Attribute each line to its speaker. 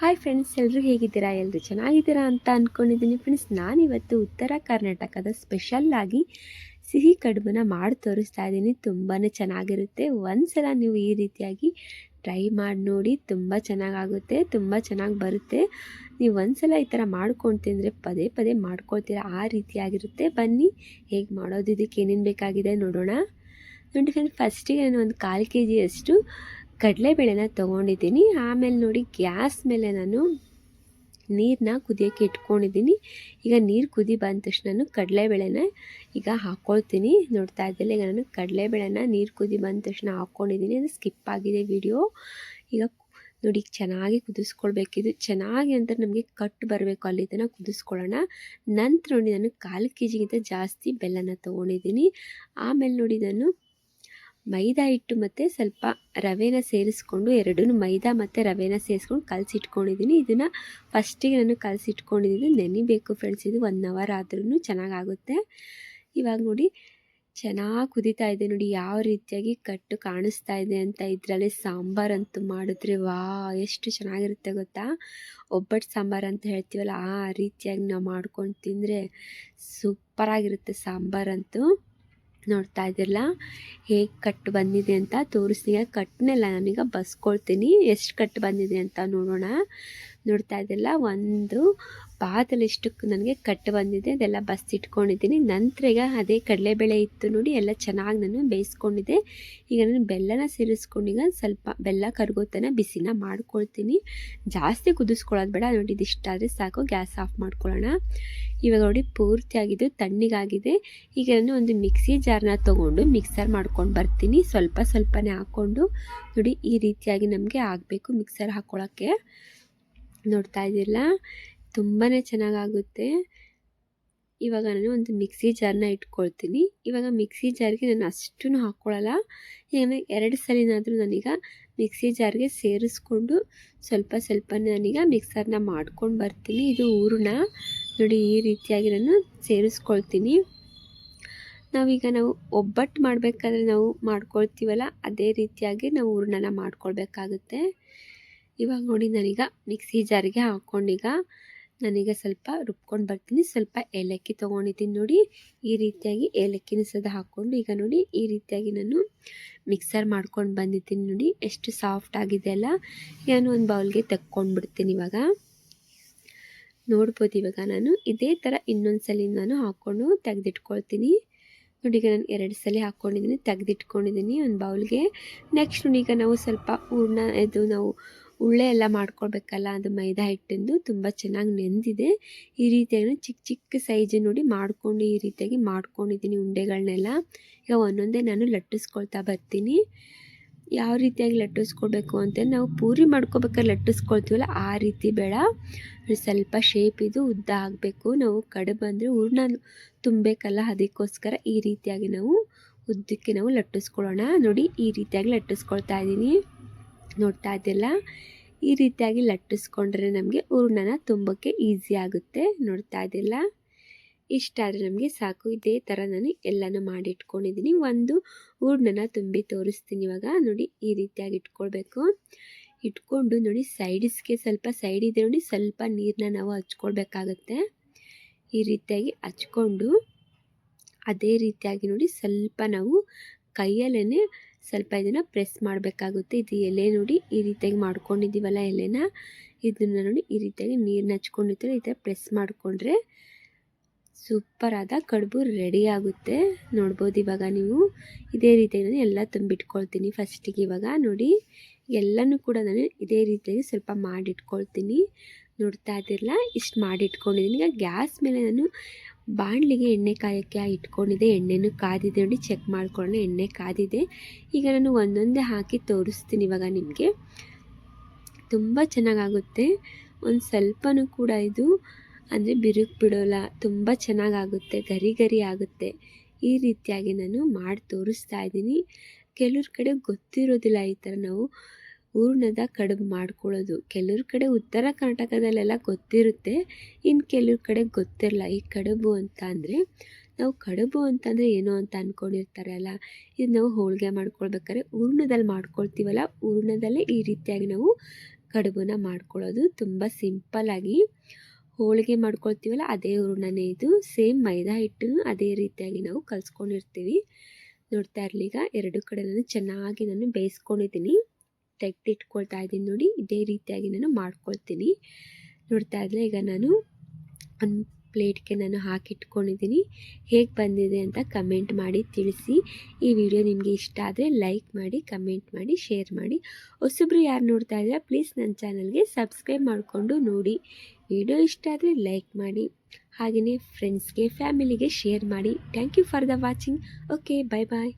Speaker 1: Hi friends ಎಲ್ಲರೂ ಹೇಗಿದ್ದೀರಾ? ಎಲ್ಲರೂ ಚೆನ್ನಾಗಿದ್ದೀರಾ ಅಂತ ಅಂದ್ಕೊಂಡಿದ್ದೀನಿ ಫ್ರೆಂಡ್ಸ್ ನಾನಿವತ್ತು ಉತ್ತರ ಕರ್ನಾಟಕದ ಸ್ಪೆಷಲ್ಲಾಗಿ ಸಿಹಿ ಕಡುಬನ್ನ ಮಾಡಿ ತೋರಿಸ್ತಾ ಇದ್ದೀನಿ. ತುಂಬಾ ಚೆನ್ನಾಗಿರುತ್ತೆ. ಒಂದ್ಸಲ ನೀವು ಈ ರೀತಿಯಾಗಿ ಟ್ರೈ ಮಾಡಿ ನೋಡಿ ತುಂಬ ಚೆನ್ನಾಗಾಗುತ್ತೆ, ತುಂಬ ಚೆನ್ನಾಗಿ ಬರುತ್ತೆ. ನೀವು ಒಂದ್ಸಲ ಈ ಥರ ಮಾಡ್ಕೊಂಡು ತಿಂದರೆ ಪದೇ ಪದೇ ಮಾಡ್ಕೊಳ್ತೀರಾ? ಆ ರೀತಿಯಾಗಿರುತ್ತೆ. ಬನ್ನಿ, ಹೇಗೆ ಮಾಡೋದು? ಇದಕ್ಕೆ ಏನೇನು ಬೇಕಾಗಿದೆ ನೋಡೋಣ. ನೋಡಿ ಫ್ರೆಂಡ್ ಫಸ್ಟಿಗೆ ನಾನು ಒಂದು ಕಾಲು ಕೆ ಜಿಯಷ್ಟು ಕಡಲೆಬೇಳೆನ ತೊಗೊಂಡಿದ್ದೀನಿ. ಆಮೇಲೆ ನೋಡಿ ಗ್ಯಾಸ್ ಮೇಲೆ ನಾನು ನೀರನ್ನ ಕುದಿಯೋಕ್ಕೆ ಇಟ್ಕೊಂಡಿದ್ದೀನಿ. ಈಗ ನೀರು ಕುದಿ ಬಂದ ತಕ್ಷಣ ನಾನು ಕಡಲೆಬೇಳೆನ ಈಗ ಹಾಕ್ಕೊಳ್ತೀನಿ ನೋಡ್ತಾ ಇದ್ದಲ್ಲಿ, ಈಗ ನಾನು ಕಡಲೆಬೇಳೆನ ನೀರು ಕುದಿ ಬಂದ ತಕ್ಷಣ ಹಾಕ್ಕೊಂಡಿದ್ದೀನಿ ಅದು ಸ್ಕಿಪ್ ಆಗಿದೆ ವಿಡಿಯೋ. ಈಗ ನೋಡಿ, ಚೆನ್ನಾಗಿ ಕುದಿಸ್ಕೊಳ್ಬೇಕಿದು. ಚೆನ್ನಾಗಿ ಅಂತ ನಮಗೆ ಕಟ್ ಬರಬೇಕು, ಅಲ್ಲಿ ಇದನ್ನು ಕುದಿಸ್ಕೊಳ್ಳೋಣ. ನಂತರ ನೋಡಿ ನಾನು ಕಾಲು ಕೆ ಜಿಗಿಂತ ಜಾಸ್ತಿ ಬೆಲ್ಲನ ತೊಗೊಂಡಿದ್ದೀನಿ. ಆಮೇಲೆ ನೋಡಿ ನಾನು ಮೈದಾ ಹಿಟ್ಟು ಮತ್ತು ಸ್ವಲ್ಪ ರವೆನ ಸೇರಿಸ್ಕೊಂಡು ಎರಡೂ ಮೈದಾ ಮತ್ತು ರವೆನ ಸೇರಿಸ್ಕೊಂಡು ಕಲಸಿಟ್ಕೊಂಡಿದ್ದೀನಿ. ಇದನ್ನು ಫಸ್ಟಿಗೆ ನಾನು ಕಲಸಿಟ್ಕೊಂಡಿದ್ದೀನಿ. ನೆನಿಬೇಕು ಫ್ರೆಂಡ್ಸ್ ಇದು ಒನ್ ಅವರ್ ಆದ್ರೂ ಚೆನ್ನಾಗಾಗುತ್ತೆ. ಇವಾಗ ನೋಡಿ, ಚೆನ್ನಾಗಿ ಕುದೀತಾ ಇದೆ ನೋಡಿ, ಯಾವ ರೀತಿಯಾಗಿ ಕಟ್ಟು ಕಾಣಿಸ್ತಾ ಇದೆ ಅಂತ ಇದರಲ್ಲಿ ಸಾಂಬಾರಂತೂ ಮಾಡಿದ್ರೆ ವಾ, ಎಷ್ಟು ಚೆನ್ನಾಗಿರುತ್ತೆ ಗೊತ್ತಾ? ಒಬ್ಬಟ್ಟು ಸಾಂಬಾರು ಅಂತ ಹೇಳ್ತೀವಲ್ಲ, ಆ ರೀತಿಯಾಗಿ ನಾವು ಮಾಡ್ಕೊಂಡು ತಿಂದರೆ ಸೂಪರಾಗಿರುತ್ತೆ ಸಾಂಬಾರಂತೂ ನೋಡ್ತಾ ಇದ್ದಿರಲ್ಲ? ಹೇಗೆ ಕಟ್ಟು ಬಂದಿದೆ ಅಂತ ತೋರಿಸ್ತೀನಿ. ಕಟ್ನೆಲ್ಲ ನಾನೀಗ ಬಸ್ಕೊಳ್ತೀನಿ. ಎಷ್ಟು ಕಟ್ಟು ಬಂದಿದೆ ಅಂತ ನೋಡೋಣ. ನೋಡ್ತಾ ಇದ್ದಿಲ್ಲ ಒಂದು ಪಾದಲ್ಲಿ ಎಷ್ಟಕ್ಕೆ ನನಗೆ ಕಟ್ಟು ಬಂದಿದೆ, ಅದೆಲ್ಲ ಬಸ್ಸಿಟ್ಕೊಂಡಿದ್ದೀನಿ ನಂತರ ಈಗ ಅದೇ ಕಡಲೆಬೇಳೆ ಇತ್ತು ನೋಡಿ, ಎಲ್ಲ ಚೆನ್ನಾಗಿ ನಾನು ಬೇಯಿಸ್ಕೊಂಡಿದ್ದೆ. ಈಗ ನಾನು ಬೆಲ್ಲನ ಸೇರಿಸ್ಕೊಂಡು ಈಗ ಸ್ವಲ್ಪ ಬೆಲ್ಲ ಕರ್ಗೋತನ ಬಿಸಿನ ಮಾಡ್ಕೊಳ್ತೀನಿ. ಜಾಸ್ತಿ ಕುದಿಸ್ಕೊಳ್ಳೋದು ಬೇಡ, ನೋಡಿ ಇದಿಷ್ಟಾದರೆ ಸಾಕು, ಗ್ಯಾಸ್ ಆಫ್ ಮಾಡ್ಕೊಳ್ಳೋಣ. ಇವಾಗ ನೋಡಿ ಪೂರ್ತಿಯಾಗಿದ್ದು ತಣ್ಣಗಾಗಿದೆ. ಈಗ ನಾನು ಒಂದು ಮಿಕ್ಸಿ ಜಾರ್ನ ತೊಗೊಂಡು ಮಿಕ್ಸರ್ ಮಾಡ್ಕೊಂಡು ಬರ್ತೀನಿ. ಸ್ವಲ್ಪ ಸ್ವಲ್ಪನೇ ಹಾಕ್ಕೊಂಡು ನೋಡಿ ಈ ರೀತಿಯಾಗಿ ನಮಗೆ ಆಗಬೇಕು ಮಿಕ್ಸರ್ ಹಾಕ್ಕೊಳ್ಳೋಕ್ಕೆ ನೋಡ್ತಾ ಇದ್ದಿಲ್ಲ ತುಂಬಾ ಚೆನ್ನಾಗಾಗುತ್ತೆ. ಇವಾಗ ನಾನು ಒಂದು ಮಿಕ್ಸಿ ಜಾರನ್ನ ಇಟ್ಕೊಳ್ತೀನಿ. ಇವಾಗ ಮಿಕ್ಸಿ ಜಾರ್ಗೆ ನಾನು ಅಷ್ಟೂ ಹಾಕ್ಕೊಳ್ಳಲ್ಲ ಈಗ ಎರಡು ಸಲಿನಾದರೂ ನಾನೀಗ ಮಿಕ್ಸಿ ಜಾರ್ಗೆ ಸೇರಿಸ್ಕೊಂಡು ಸ್ವಲ್ಪ ಸ್ವಲ್ಪ ನಾನೀಗ ಮಿಕ್ಸರ್ನ ಮಾಡ್ಕೊಂಡು ಬರ್ತೀನಿ. ಇದು ಊರನ್ನ ನೋಡಿ, ಈ ರೀತಿಯಾಗಿ ನಾನು ಸೇರಿಸ್ಕೊಳ್ತೀನಿ. ನಾವೀಗ ನಾವು ಒಬ್ಬಟ್ಟು ಮಾಡಬೇಕಾದ್ರೆ ನಾವು ಮಾಡ್ಕೊಳ್ತೀವಲ್ಲ, ಅದೇ ರೀತಿಯಾಗಿ ನಾವು ಹೂರ್ಣನ ಮಾಡ್ಕೊಳ್ಬೇಕಾಗುತ್ತೆ. ಇವಾಗ ನೋಡಿ ನಾನೀಗ ಮಿಕ್ಸಿ ಜಾರಿಗೆ ಹಾಕ್ಕೊಂಡೀಗ ನಾನೀಗ ಸ್ವಲ್ಪ ರುಬ್ಕೊಂಡು ಬರ್ತೀನಿ. ಸ್ವಲ್ಪ ಏಲಕ್ಕಿ ತೊಗೊಂಡಿದ್ದೀನಿ ನೋಡಿ. ಈ ರೀತಿಯಾಗಿ ಏಲಕ್ಕಿನ ಸದ ಹಾಕ್ಕೊಂಡು ಈಗ ನೋಡಿ ಈ ರೀತಿಯಾಗಿ ನಾನು ಮಿಕ್ಸರ್ ಮಾಡ್ಕೊಂಡು ಬಂದಿದ್ದೀನಿ ನೋಡಿ. ಎಷ್ಟು ಸಾಫ್ಟ್ ಆಗಿದೆ ಅಲ್ಲ. ನಾನು ಒಂದು ಬೌಲ್ಗೆ ತೆಕ್ಕೊಂಡ್ಬಿಡ್ತೀನಿ ಇವಾಗ. ನೋಡ್ಬೋದು ಇವಾಗ ನಾನು. ಇದೇ ಥರ ಇನ್ನೊಂದು ಸಲ ನಾನು ಹಾಕ್ಕೊಂಡು ತೆಗೆದಿಟ್ಕೊಳ್ತೀನಿ. ನೋಡಿ ಈಗ ನಾನು ಎರಡು ಸಲ ಹಾಕ್ಕೊಂಡಿದ್ದೀನಿ. ತೆಗೆದಿಟ್ಕೊಂಡಿದ್ದೀನಿ ಒಂದು ಬೌಲ್ಗೆ. ನೆಕ್ಸ್ಟ್ ಈಗ ನಾವು ಸ್ವಲ್ಪ ಹೂರ್ಣ, ಇದು ನಾವು ಉಳ್ಳೆ ಎಲ್ಲ ಮಾಡ್ಕೊಳ್ಬೇಕಲ್ಲ ಅದು ಮೈದಾ ಹಿಟ್ಟಿಂದು ತುಂಬ ಚೆನ್ನಾಗಿ ನೆಂದಿದೆ. ಈ ರೀತಿಯಾಗಿ ಚಿಕ್ಕ ಚಿಕ್ಕ ಸೈಜ್ ನೋಡಿ ಮಾಡ್ಕೊಂಡು ಈ ರೀತಿಯಾಗಿ ಮಾಡ್ಕೊಂಡಿದ್ದೀನಿ ಉಂಡೆಗಳನ್ನೆಲ್ಲ ಈಗ ಒಂದೊಂದೇ ನಾನು ಲಟ್ಟಿಸ್ಕೊಳ್ತಾ ಬರ್ತೀನಿ. ಯಾವ ರೀತಿಯಾಗಿ ಲಟ್ಟಿಸ್ಕೊಳ್ಬೇಕು ಅಂತ ನಾವು ಪೂರಿ ಮಾಡ್ಕೋಬೇಕಾದ್ರೆ ಲಟ್ಟಿಸ್ಕೊಳ್ತೀವಲ್ಲ ಆ ರೀತಿ ಬೇಡ. ಸ್ವಲ್ಪ ಶೇಪ್ ಇದು ಉದ್ದ ಆಗಬೇಕು. ನಾವು ಕಡೆ ಬಂದರೆ ಹೂರ್ಣ ತುಂಬಬೇಕಲ್ಲ ಅದಕ್ಕೋಸ್ಕರ ಈ ರೀತಿಯಾಗಿ ನಾವು ಉದ್ದಕ್ಕೆ ನಾವು ಲಟ್ಟಿಸ್ಕೊಳ್ಳೋಣ. ನೋಡಿ ಈ ರೀತಿಯಾಗಿ ಲಟ್ಟಿಸ್ಕೊಳ್ತಾ ಇದ್ದೀನಿ. ನೋಡ್ತಾ ಇದ್ದಿಲ್ಲ. ಈ ರೀತಿಯಾಗಿ ಲಟ್ಟಿಸ್ಕೊಂಡ್ರೆ ನಮಗೆ ಹೂರ್ಣನ ತುಂಬಕ್ಕೆ ಈಸಿ ಆಗುತ್ತೆ ನೋಡ್ತಾ ಇದ್ದಿಲ್ಲ. ಇಷ್ಟಾದರೆ ನಮಗೆ ಸಾಕು. ಇದೇ ಥರ ನಾನು ಎಲ್ಲನೂ ಮಾಡಿಟ್ಕೊಂಡಿದ್ದೀನಿ. ಒಂದು ಹೂರ್ಣನ ತುಂಬಿ ತೋರಿಸ್ತೀನಿ ಇವಾಗ. ನೋಡಿ, ಈ ರೀತಿಯಾಗಿ ಇಟ್ಕೊಳ್ಬೇಕು. ಇಟ್ಕೊಂಡು ನೋಡಿ, ಸೈಡ್ಸ್ಗೆ ಸ್ವಲ್ಪ ಸೈಡ್ ಇದೆ ನೋಡಿ, ಸ್ವಲ್ಪ ನೀರನ್ನ ನಾವು ಹಚ್ಕೊಳ್ಬೇಕಾಗತ್ತೆ. ಈ ರೀತಿಯಾಗಿ ಹಚ್ಕೊಂಡು, ಅದೇ ರೀತಿಯಾಗಿ ನೋಡಿ, ಸ್ವಲ್ಪ ನಾವು ಕೈಯಲ್ಲೇ ಸ್ವಲ್ಪ ಇದನ್ನು ಪ್ರೆಸ್ ಮಾಡಬೇಕಾಗುತ್ತೆ. ಇದು ಎಲೆ ನೋಡಿ ಈ ರೀತಿಯಾಗಿ ಮಾಡ್ಕೊಂಡಿದ್ದೀವಲ್ಲ ಎಲೆನ. ಇದನ್ನು ನೋಡಿ ಈ ರೀತಿಯಾಗಿ ನೀರನ್ನ ಹಚ್ಕೊಂಡಿರ್ತಾರೆ ಈ ಥರ ಪ್ರೆಸ್ ಮಾಡಿಕೊಂಡ್ರೆ ಸೂಪರಾದ ಕಡುಬು ರೆಡಿ ಆಗುತ್ತೆ. ನೋಡ್ಬೋದು ಇವಾಗ ನೀವು. ಇದೇ ರೀತಿಯಾಗಿ ನಾನು ಎಲ್ಲ ತುಂಬಿಟ್ಕೊಳ್ತೀನಿ ಫಸ್ಟಿಗೆ ಇವಾಗ. ನೋಡಿ, ಎಲ್ಲನೂ ಕೂಡ ನಾನು ಇದೇ ರೀತಿಯಾಗಿ ಸ್ವಲ್ಪ ಮಾಡಿಟ್ಕೊಳ್ತೀನಿ. ನೋಡ್ತಾ ಇದ್ದಿರಲ್ಲ, ಇಷ್ಟು ಮಾಡಿಟ್ಕೊಂಡಿದ್ದೀನಿ. ಈಗ ಗ್ಯಾಸ್ ಮೇಲೆ ನಾನು ಬಾಣಲಿಗೆ ಎಣ್ಣೆ ಕಾಯೋಕ್ಕೆ ಇಟ್ಕೊಂಡಿದೆ ಎಣ್ಣೆನೂ ಕಾದಿದೆ ನೋಡಿ ಚೆಕ್ ಮಾಡ್ಕೊಳ್ಳೋಣ. ಎಣ್ಣೆ ಕಾದಿದೆ. ಈಗ ನಾನು ಒಂದೊಂದೇ ಹಾಕಿ ತೋರಿಸ್ತೀನಿ ಇವಾಗ ನಿಮಗೆ. ತುಂಬ ಚೆನ್ನಾಗಾಗುತ್ತೆ. ಒಂದು ಸ್ವಲ್ಪನೂ ಕೂಡ ಇದು ಅಂದರೆ ಬಿರುಕು ಬಿಡೋಲ್ಲ. ತುಂಬ ಚೆನ್ನಾಗಾಗುತ್ತೆ. ಗರಿ ಗರಿ ಆಗುತ್ತೆ. ಈ ರೀತಿಯಾಗಿ ನಾನು ಮಾಡಿ ತೋರಿಸ್ತಾ ಇದ್ದೀನಿ. ಕೆಲವ್ರ ಕಡೆ ಗೊತ್ತಿರೋದಿಲ್ಲ ಈ ಥರ ನಾವು ಹೂರ್ಣದ ಕಡುಬು ಮಾಡ್ಕೊಳ್ಳೋದು. ಕೆಲವ್ರ ಕಡೆ ಉತ್ತರ ಕರ್ನಾಟಕದಲ್ಲೆಲ್ಲ ಗೊತ್ತಿರುತ್ತೆ. ಇನ್ನು ಕೆಲವ್ರ ಕಡೆ ಗೊತ್ತಿರಲ್ಲ. ಈ ಕಡುಬು ಅಂತ ಅಂದರೆ, ನಾವು ಕಡುಬು ಅಂತಂದರೆ ಏನೋ ಅಂತ ಅಂದ್ಕೊಂಡಿರ್ತಾರೆ ಅಲ್ಲ? ಇದು ನಾವು ಹೋಳಿಗೆ ಮಾಡ್ಕೊಳ್ಬೇಕಾದ್ರೆ ಹೂರ್ಣದಲ್ಲಿ ಮಾಡ್ಕೊಳ್ತೀವಲ್ಲ? ಹೂರ್ಣದಲ್ಲೇ ಈ ರೀತಿಯಾಗಿ ನಾವು ಕಡುಬನ್ನ ಮಾಡ್ಕೊಳ್ಳೋದು ತುಂಬ ಸಿಂಪಲ್ಲಾಗಿ ಹೋಳಿಗೆ ಮಾಡ್ಕೊಳ್ತೀವಲ್ಲ, ಅದೇ ಹೂರ್ಣನೇ ಇದು. ಸೇಮ್ ಮೈದಾ ಹಿಟ್ಟನ್ನು ಅದೇ ರೀತಿಯಾಗಿ ನಾವು ಕಲಿಸ್ಕೊಂಡಿರ್ತೀವಿ. ನೋಡ್ತಾ ಇರಲಿ, ಈಗ ಎರಡು ಕಡೆ ನಾನು ಚೆನ್ನಾಗಿ ನಾನು ಬೇಯಿಸ್ಕೊಂಡಿದ್ದೀನಿ. ತೆಗೆದಿಟ್ಕೊಳ್ತಾ ಇದ್ದೀನಿ ನೋಡಿ, ಇದೇ ರೀತಿಯಾಗಿ ನಾನು ಮಾಡ್ಕೊಳ್ತೀನಿ. ನೋಡ್ತಾ ಇದ್ದರೆ ಈಗ ನಾನು ಒಂದು ಪ್ಲೇಟ್ಗೆ ನಾನು ಹಾಕಿಟ್ಕೊಂಡಿದ್ದೀನಿ. ಹೇಗೆ ಬಂದಿದೆ ಅಂತ ಕಮೆಂಟ್ ಮಾಡಿ ತಿಳಿಸಿ. ಈ ವಿಡಿಯೋ ನಿಮಗೆ ಇಷ್ಟ ಆದರೆ ಲೈಕ್ ಮಾಡಿ, ಕಮೆಂಟ್ ಮಾಡಿ, ಶೇರ್ ಮಾಡಿ. ಹೊಸಬ್ರು ಯಾರು ನೋಡ್ತಾ ಇದ್ದೀರಾ ಪ್ಲೀಸ್ ನನ್ನ ಚಾನಲ್ಗೆ ಸಬ್ಸ್ಕ್ರೈಬ್ ಮಾಡಿಕೊಂಡು ನೋಡಿ. ವಿಡಿಯೋ ಇಷ್ಟ ಆದರೆ ಲೈಕ್ ಮಾಡಿ ಹಾಗೆಯೇ ಫ್ರೆಂಡ್ಸ್ಗೆ ಫ್ಯಾಮಿಲಿಗೆ ಶೇರ್ ಮಾಡಿ. Thank you for the watching okay bye bye